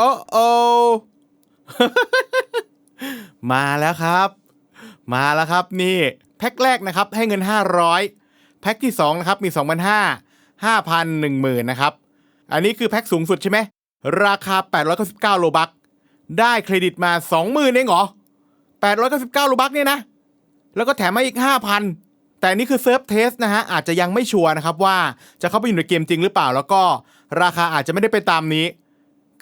โอ้โอมาแล้วครับ มาแล้วครับนี่ แพ็คแรกนะครับให้เงิน 500 แพ็คที่2นะครับมี 2,500 5,000 10,000นะครับ อันนี้คือแพ็คสูงสุดใช่ไหม ราคา 899โลบักได้เครดิตมา 20,000เองเหรอ 899โลบักเนี่ยนะ แล้วก็แถมมาอีก 5,000 แต่นนี่คือเซิร์ฟเทสนะฮะ อาจจะยังไม่ชัวร์นะครับว่าจะเข้าไปอยู่ในเกมจริงหรือเปล่า แล้วก็ราคาอาจจะไม่ได้ไปตามนี้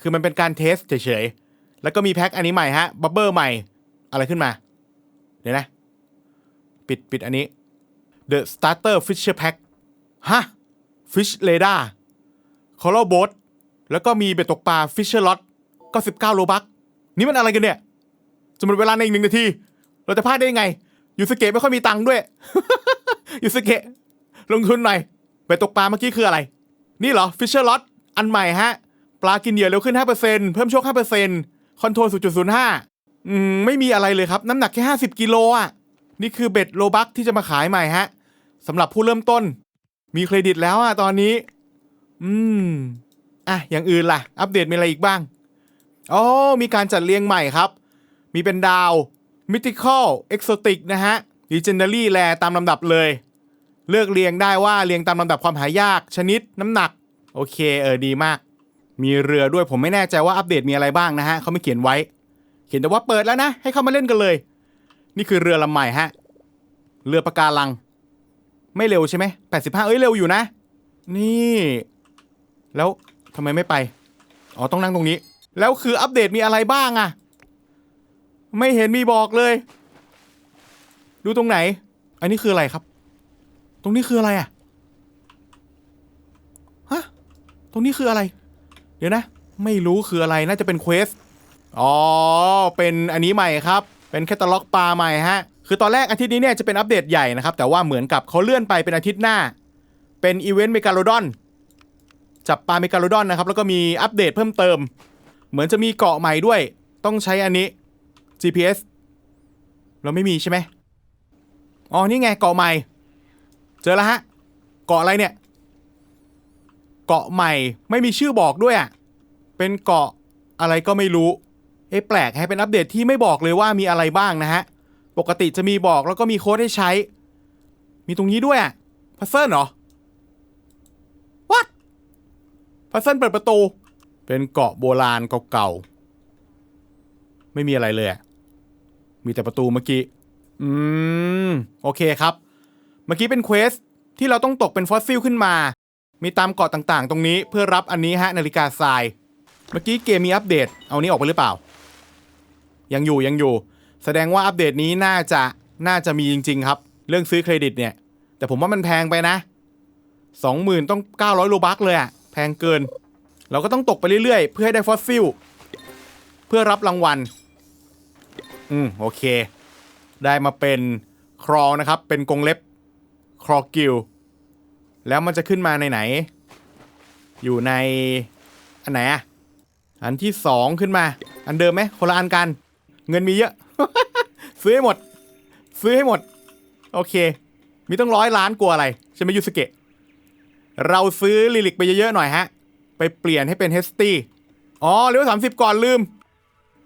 คือมันเป็นการเทสเฉยๆ แล้วก็มีแพ็คอันนี้ใหม่ฮะ บับเบิลใหม่ อะไรขึ้นมา เดี๋ยวนะ ปิดปิดอันนี้ The Starter Fisher Pack ฮะ Fish Radar Coral Boat แล้วก็มีเบ็ดตกปลา Fisher Lot ก็19โลบัก นี่มันอะไรกันเนี่ยจะหมดเวลาในอีกหนึ่งนาที เราจะพลาดได้ยังไง ยูสเกะไม่ค่อยมีตังค์ด้วย ยูสเกะลงทุนหน่อย เบ็ดตกปลาเมื่อกี้คืออะไร นี่เหรอ Fisher Lot อันใหม่ฮะ ปลากินเหยื่อเร็วขึ้น 5%เพิ่มโชค 5%คอนโทรล0.05อืมไม่มีอะไรเลยครับ น้ำหนักแค่ 50 กิโลอะ นี่คือเบ็ดโลบักที่จะมาขายใหม่ฮะสำหรับผู้เริ่มต้น มีเครดิตแล้วอะตอนนี้ อืม อะ อย่างอื่นล่ะ อัปเดตมีอะไรอีกบ้างอ๋อมีการจัดเรียงใหม่ครับ มีเป็นดาว Mythical Exotic นะฮะ Legendary แลตามลำดับเลย เลือกเรียงได้ว่าเรียงตามลำดับความหายากชนิดน้ำหนัก โอเค เออดีมาก มีเรือด้วยผมไม่แน่ใจว่าอัปเดตมีอะไรบ้างนะฮะเขาไม่เขียนไว้ เขียนแต่ว่าเปิดแล้วนะ ให้เข้ามาเล่นกันเลย นี่คือเรือลำใหม่ฮะ เรือปะการัง ไม่เร็วใช่ไหม85เอ้ยเร็วอยู่นะ นี่ แล้วทำไมไม่ไป อ๋อต้องนั่งตรงนี้ แล้วคืออัปเดตมีอะไรบ้างอะไม่เห็นมีบอกเลย ดูตรงไหน อันนี้คืออะไรครับ ตรงนี้คืออะไรอะฮะ ตรงนี้คืออะไร เดี๋ยวนะ ไม่รู้คืออะไรน่าจะเป็นเควสอ๋อ เป็นอันนี้ใหม่ครับ เป็นแคตตาล็อกปลาใหม่ฮะ คือตอนแรกอาทิตย์นี้เนี่ยจะเป็นอัปเดตใหญ่นะครับ แต่ว่าเหมือนกับเขาเลื่อนไปเป็นอาทิตย์หน้า เป็นอีเวนต์เมกาโลดอน จับปลาเมกาโลดอนนะครับ แล้วก็มีอัปเดตเพิ่มเติม เหมือนจะมีเกาะใหม่ด้วย ต้องใช้อันนี้ GPS เราไม่มีใช่ไหมอ๋อ นี่ไงเกาะใหม่ เจอแล้วฮะ เกาะอะไรเนี่ย เกาะใหม่ ไม่มีชื่อบอกด้วยอะเป็นเกาะอะไรก็ไม่รู้เอ๊ะแปลกให้เป็นอัปเดตที่ไม่บอกเลยว่ามีอะไรบ้างนะฮะ ปกติจะมีบอกแล้วก็มีโค้ดให้ใช้ มีตรงนี้ด้วยอะพัซเซิลเหรอ What พัซเซิลเปิดประตู เป็นเกาะโบราณเก่าๆ ไม่มีอะไรเลย มีแต่ประตูเมื่อกี้ อืม โอเคครับ เมื่อกี้เป็นเควสที่เราต้องตกเป็นฟอสซิลขึ้นมา มีตามเกาะต่างๆ ตรงนี้เพื่อรับอันนี้ฮะนาฬิกาทราย เมื่อกี้เกมมีอัปเดต เอานี้ออกไปหรือเปล่า ยังอยู่ยังอยู่ แสดงว่าอัปเดตนี้น่าจะน่าจะมีจริง ๆ ครับ เรื่องซื้อเครดิตเนี่ย แต่ผมว่ามันแพงไปนะ 20,000 ต้อง 900โลบักเลยอะแพงเกิน เราก็ต้องตกไปเรื่อยๆ เพื่อให้ได้ฟอสซิลเพื่อรับรางวัล อืมโอเค ได้มาเป็นครอนะครับ เป็นกรงเล็บครอกิล แล้วมันจะขึ้นมาในไหน อยู่ในอันไหนอะอันที่สองขึ้นมา อันเดิมไหมคนละอันกัน เงินมีเยอะ ซื้อให้หมด ซื้อให้หมด โอเค มีต้องร้อยล้านกลัวอะไรใช่ไหมยูสเกะเราซื้อลิลิกไปเยอะๆหน่อยฮะ ไปเปลี่ยนให้เป็นเฮสตี้อ๋อเลี้ยวสามสิบก่อนลืม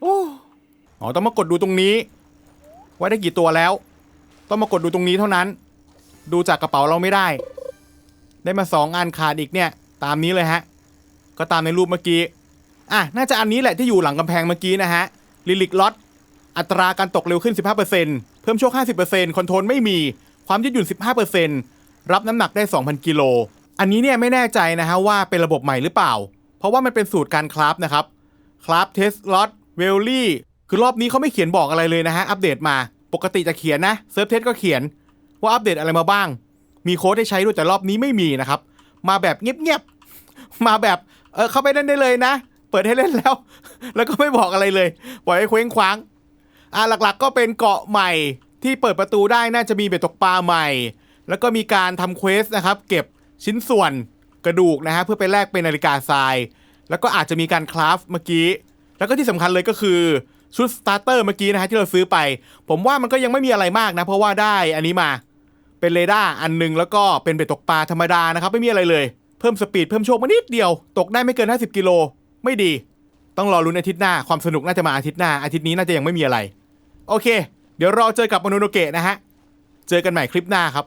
โอ้อ๋อต้องมากดดูตรงนี้ว่าได้กี่ตัวแล้ว ต้องมากดดูตรงนี้เท่านั้น ดูจากกระเป๋าเราไม่ได้ ได้มาสองอันขาดอีกเนี่ย ตามนี้เลยฮะ ก็ตามในรูปเมื่อกี้ อะ น่าจะอันนี้แหละที่อยู่หลังกำแพงเมื่อกี้นะฮะลิลิกล็อตอัตราการตกเร็วขึ้น 15%เพิ่มโชค 50%คอนโทรลไม่มี ความยืดหยุ่น 15%รับน้ำหนักได้ 2,000 กิโล อันนี้เนี่ยไม่แน่ใจนะฮะว่าเป็นระบบใหม่หรือเปล่า เพราะว่ามันเป็นสูตรการคราฟนะครับ คราฟเทสล็อตเวลลี่ คือรอบนี้เขาไม่เขียนบอกอะไรเลยนะฮะ อัปเดตมา ปกติจะเขียนนะ เซิร์ฟเทสก็เขียนว่าอัปเดตอะไรมาบ้าง มีโค้ดให้ใช้ด้วยแต่รอบนี้ไม่มีนะครับ มาแบบเงียบๆ มาแบบเออเข้าไปเล่นได้เลยนะ เปิดให้เล่นแล้ว แล้วก็ไม่บอกอะไรเลยปล่อยให้เคว้งคว้างอ่าหลักๆก็เป็นเกาะใหม่ที่เปิดประตูได้น่าจะมีเบ็ดตกปลาใหม่ แล้วก็มีการทำเควสนะครับ เก็บชิ้นส่วนกระดูกนะฮะเพื่อไปแลกเป็นนาฬิกาทราย แล้วก็อาจจะมีการคราฟเมื่อกี้ แล้วก็ที่สำคัญเลยก็คือชุดสตาร์เตอร์เมื่อกี้นะฮะที่เราซื้อไป ผมว่ามันก็ยังไม่มีอะไรมากนะ เพราะว่าได้อันนี้มา เป็นเรดาร์อันหนึงแล้วก็เป็นเบ็ดตกปลาธรรมดานะครับ ไม่มีอะไรเลย เพิ่มสปีดเพิ่มโชคมานิดเดียว ตกได้ไม่เกิน 50 กิโล ไม่ดี ต้องรอลุ้นอาทิตย์หน้า ความสนุกน่าจะมาอาทิตย์หน้า อาทิตย์นี้น่าจะยังไม่มีอะไร โอเค เดี๋ยวรอเจอกับมโนโนเกะนะฮะ เจอกันใหม่คลิปหน้าครับ